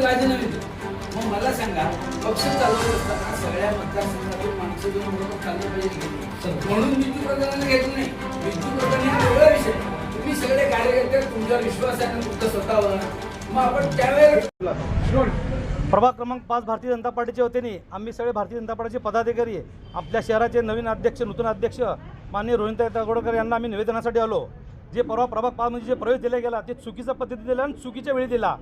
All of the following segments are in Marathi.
राजीनामे मग मला सांगा पक्ष चालवत असताना सगळ्या मतदारसंघातून माणसं दोन बरोबर चाललं पाहिजे की म्हणून विद्यू प्रकरणाने घेतलं नाही विद्यू प्रकरण हा वेगळा विषय तुम्ही सगळे कार्यकर्ते तुमचा विश्वास आहे ना तुमच्या स्वतःवर मग आपण त्यावेळेला प्रभाग क्रमांक पाच भारतीय जनता पार्टीच्या वतीने आम्ही सगळे भारतीय जनता पार्टीचे पदाधिकारी आपल्या शहराचे नवीन अध्यक्ष नूतन अध्यक्ष माननीय रोहिणताई दागोडकर यांना आम्ही निवेदनासाठी आलो. जे परवा प्रभाग पाचमध्ये जे प्रवेश दिला गेला ते चुकीच्या पद्धतीने दिला आणि चुकीच्या वेळी दिला.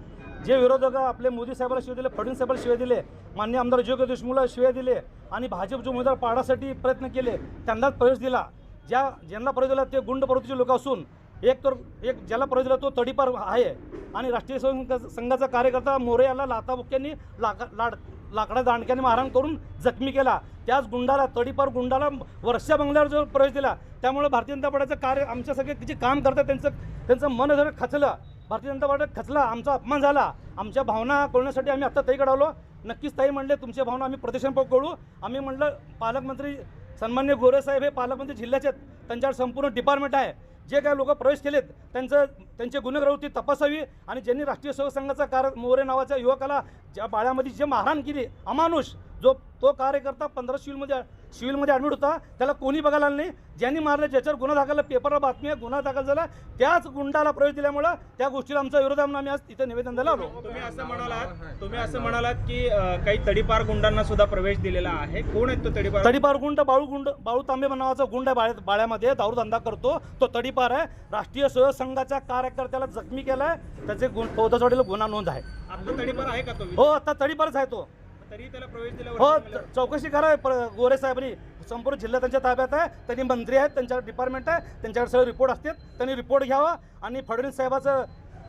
जे विरोधक आपले मोदी साहेबाला शिवाय दिले फडणवीस साहेबाला शिवाय दिले मान्य आमदार जोगे देशमुखला शिवाय दिले आणि भाजप जो उमेदवार पाडासाठी प्रयत्न केले त्यांनाच प्रवेश दिला. ज्या ज्यांना प्रवेश दिला ते गुंड प्रवृत्तीचे लोक असून एक तर एक ज्याला प्रवेश दिला तो तडीपार आहे. आणि राष्ट्रीय संघ- संघाचा कार्यकर्ता मोरे याला लाताबुक्यांनी लाका लाड लाकडा दांडक्याने मारहाण करून जखमी केला. त्याच गुंडाला तडीपार गुंडाला वर्षा बंगल्यावर जो प्रवेश दिला त्यामुळे भारतीय जनता पार्टीचं कार्य आमच्या सगळे जे काम करतात त्यांचं त्यांचं मन जर खचलं. भारतीय जनता पार्टी खचला आमचा अपमान झाला. आमच्या भावना कळण्यासाठी आम्ही आत्ता ताईकडे आलो नक्कीच ताई म्हणले तुमच्या भावना आम्ही प्रदर्शन कळू. आम्ही म्हणलं पालकमंत्री सन्मान्य गोरे साहेब हे पालकमंत्री जिल्ह्याचे आहेत. त्यांच्यावर संपूर्ण डिपार्टमेंट आहे. जे काही लोक प्रवेश केलेत त्यांचं त्यांची गुन्हेगारवृत्ती तपासावी आणि ज्यांनी राष्ट्रीय सेवक संघाचा कार मोरे नावाच्या युवकाला ज्या बाळ्यामध्ये जे मारहाण केली अमानुष जो तो कार्यकर्ता पंधरा सिव्हिलमध्ये सिव्हिलमध्ये ॲडमिट होता. त्याला कोणी बघायला नाही. ज्यांनी मारलं ज्याच्यावर गुन्हा दाखल पेपरला बातमी आहे गुन्हा दाखल झाला. त्याच गुंडाला प्रवेश दिल्यामुळं त्या गोष्टीला आमचा विरोध आहे म्हणून आम्ही आज तिथे निवेदन आलो. तुम्ही असं म्हणालात तुम्ही असं म्हणालात की काही तडीपार गुंडांना सुद्धा प्रवेश दिलेला आहे. कोण आहेत तो तडीपार? तडीपार गुंड बाळू गुंड बाळू तांबे नावाचा गुंड आहे बाळ्या बाळ्यामध्ये. दारू धंदा करतो. तो तडीपार आहे. राष्ट्रीय स्वयं संघाच्या कार्यकर्त्याला जखमी केलाय. त्याचे गुण फौजवाडीला गुन्हा नोंद आहे. आता तडीपार आहे का तो? हो आता तडीपारच आहे तो. तरी त्याला प्रवेश दिला हो चौकशी करा. गोरे साहेबांनी संपूर्ण जिल्हा त्यांच्या ताब्यात आहे. त्यांनी मंत्री आहेत त्यांच्यावर डिपार्टमेंट आहे. त्यांच्याकडे सगळे रिपोर्ट असतात त्यांनी रिपोर्ट घ्यावा. आणि फडणवीस साहेबाचं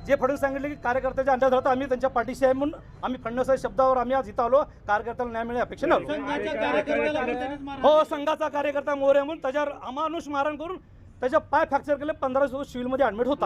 जे फडणवीस सांगितले की कार्यकर्त्याच्या अंदाज धरता आम्ही त्यांच्या पाठीशी आहे म्हणून आम्ही फडणवीस शब्दावर आम्ही आज इथं आलो. कार्यकर्त्याला न्याय मिळेल अपेक्षा नव्हती हो संघाचा कार्यकर्ता मोरे म्हणून त्याच्यावर अमानुष मारण करून त्याच्या पाय फ्रॅक्चर केले. पंधरा दिवस सिव्हिलमध्ये ॲडमिट होता.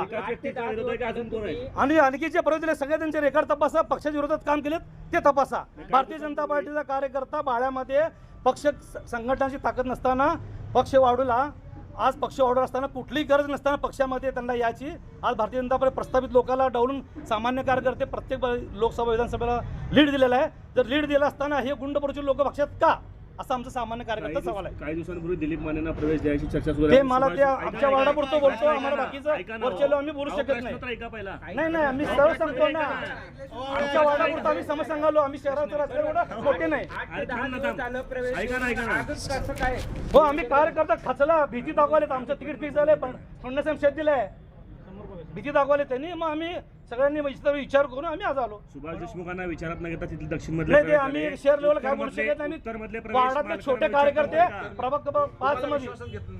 आणि आणखी जे प्रयोग दिले सगळे त्यांचे रेकॉर्ड तपासा. पक्षाच्या विरोधात काम केलेत. ते तपासा. भारतीय जनता पार्टीचा कार्यकर्ता बाळ्यामध्ये पक्ष संघटनाची ताकद नसताना पक्ष वाढूला. आज पक्ष वाढवला असताना कुठलीही गरज नसताना पक्षामध्ये त्यांना याची आज भारतीय जनता पार्टी प्रस्थापित लोकांना डावलून सामान्य कार्यकर्ते प्रत्येक लोकसभा विधानसभेला लीड दिलेला आहे. जर लीड दिला असताना हे गुंडपरूचे लोक पक्षात का? असा आमचा सामान्य कार्यकर्ता सवाल आहे. काही दिवसांपूर्वी दिलीप मानेंना प्रवेश द्यायची चर्चा सुरू ते मला त्या आमच्या वार्डापुरतं बोलतो आम्हाला बाकीचं वरचे आम्ही बोलू शकत नाही. नाही नाही आम्ही सरळ सांगतो ना. आमच्या वार्डापुरतं आम्ही समज सांगालो आम्ही शहराचं रस्ते एवढं मोठे नाही. हो आम्ही कार्यकर्ता खचला भीती दाखवले आमचं तिकीट फिक्स झालंय पण फडणवीस शेत दिलंय. भीती दाखवले त्यांनी मग आम्ही सगळ्यांनी विचार विचार करून आम्ही आज आलो. सुभाष देशमुखांना विचारात न घेता तिथले दक्षिण मधले आम्ही शहर लेवल काय बोलू शकत नाही छोटे कार्यकर्ते? प्रभाग पाच मध्ये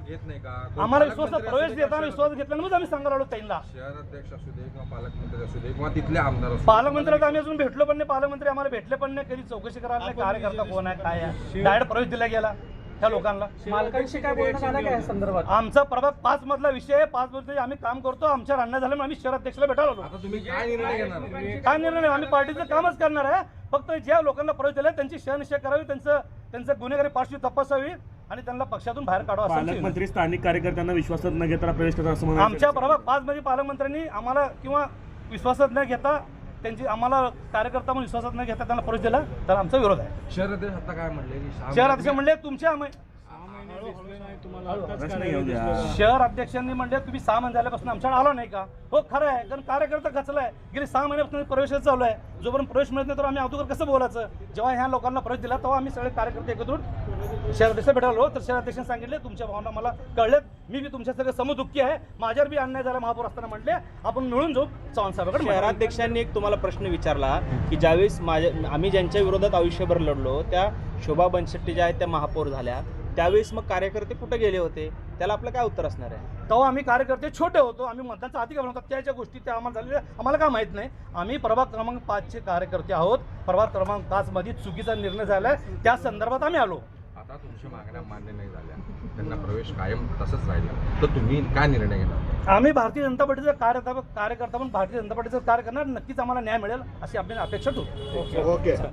घेत नाही का? आम्हाला विश्वास प्रवेश देताना विश्वास घेतल्यानंच आम्ही सांगायला आलो त्यांना. शहराध्यक्ष असू दे किंवा पालकमंत्री असू दे किंवा तिथले आमदार. पालकमंत्र्याला आम्ही अजून भेटलो पण नाही. पालकमंत्री आम्हाला भेटले पण नाही. कधी चौकशी करायला नाही. कार्यकर्ता कोण आहे काय आहे? डायरेक्ट प्रवेश दिला गेला. त्या लोकांना. मालकांशी काय बोलण्यात आलं काय संदर्भात? आमचा प्रभाग पाच मधला विषय आहे. पाच मध्ये आम्ही काम करतो. आमच्या अन्याय झालं म्हणून आम्ही शहराध्यक्षला भेटायला आलो. आता तुम्ही काय निर्णय घेणार? काय निर्णय नाही, आम्ही पार्टीचं कामच करणार आहे. फक्त ज्या लोकांना प्रवेश दिला त्यांची शहनिशा करावी त्यांचं त्यांचं गुन्हेगारी पार्श्वी तपासावी आणि त्यांना पक्षातून बाहेर काढावं असं आमचं विनंती. पालकमंत्री स्थानिक कार्यकर्त्यांना विश्वासात न घेता प्रवेश करतात असं आमच्या प्रभाग पाच मध्ये पालकमंत्र्यांनी आम्हाला किंवा विश्वासात न घेता त्यांची आम्हाला कार्यकर्ता म्हणून विश्वासात न घेता त्यांना प्रवेश दिला तर आमचा विरोध आहे. शहराध्यक्ष आता काय म्हणले की शहर अध्यक्ष म्हणले तुमच्या आम- प्रश्न येऊ द्या शहर अध्यक्षांनी म्हणले तुम्ही सहा महिने झाल्यापासून आमच्याकडे आलो नाही का? हो खरं आहे. कारण कार्यकर्ता खचलाय. गेली सहा महिन्यापासून प्रवेशच चालू आहे. जोपर्यंत प्रवेश मिळत नाही तर आम्ही अगोदर कसं बोलायचं? जेव्हा ह्या लोकांना प्रवेश दिला तेव्हा आम्ही सगळे कार्यकर्ते एकत्र शहराध्यक्ष भेटायलो तर शहराध्यक्षांनी सांगितले तुमच्या भावना मला कळल्यात. मी बी तुमच्या सगळे समदुःखी आहे. माझ्यावर बी अन्याय झाला महापौर असताना म्हटले. आपण मिळून जाऊ. चव्हाण साहेबाकडे. शहराध्यक्षांनी एक तुम्हाला प्रश्न विचारला की ज्यावेळेस माझ्या आम्ही ज्यांच्या विरोधात आयुष्यभर लढलो त्या शोभा बनशेट्टी ज्या आहेत त्या महापौर झाल्या त्यावेळेस मग कार्यकर्ते कुठे गेले होते? त्याला आपलं काय उत्तर असणार आहे? तेव्हा आम्ही कार्यकर्ते छोटे होतो आम्ही मतदानचा अधिकार नव्हता त्याच्या गोष्टी त्या आम्हाला झालेल्या आम्हाला काय माहीत नाही. आम्ही प्रभाग क्रमांक पाचचे कार्यकर्ते आहोत. प्रभाग क्रमांक पाचमध्ये चुकीचा निर्णय झाला आहे त्या संदर्भात आम्ही आलो. आता तुमच्या मागण्या मान्य नाही झाल्या. त्यांना प्रवेश कायम तसंच राहिला. तर तुम्ही काय निर्णय घेणार? आम्ही भारतीय जनता पार्टीचं कार्यकर्ता कार्यकर्ता पण भारतीय जनता पार्टीचं कार्य करणार. नक्कीच आम्हाला न्याय मिळेल अशी आपली अपेक्षा ठेवतो.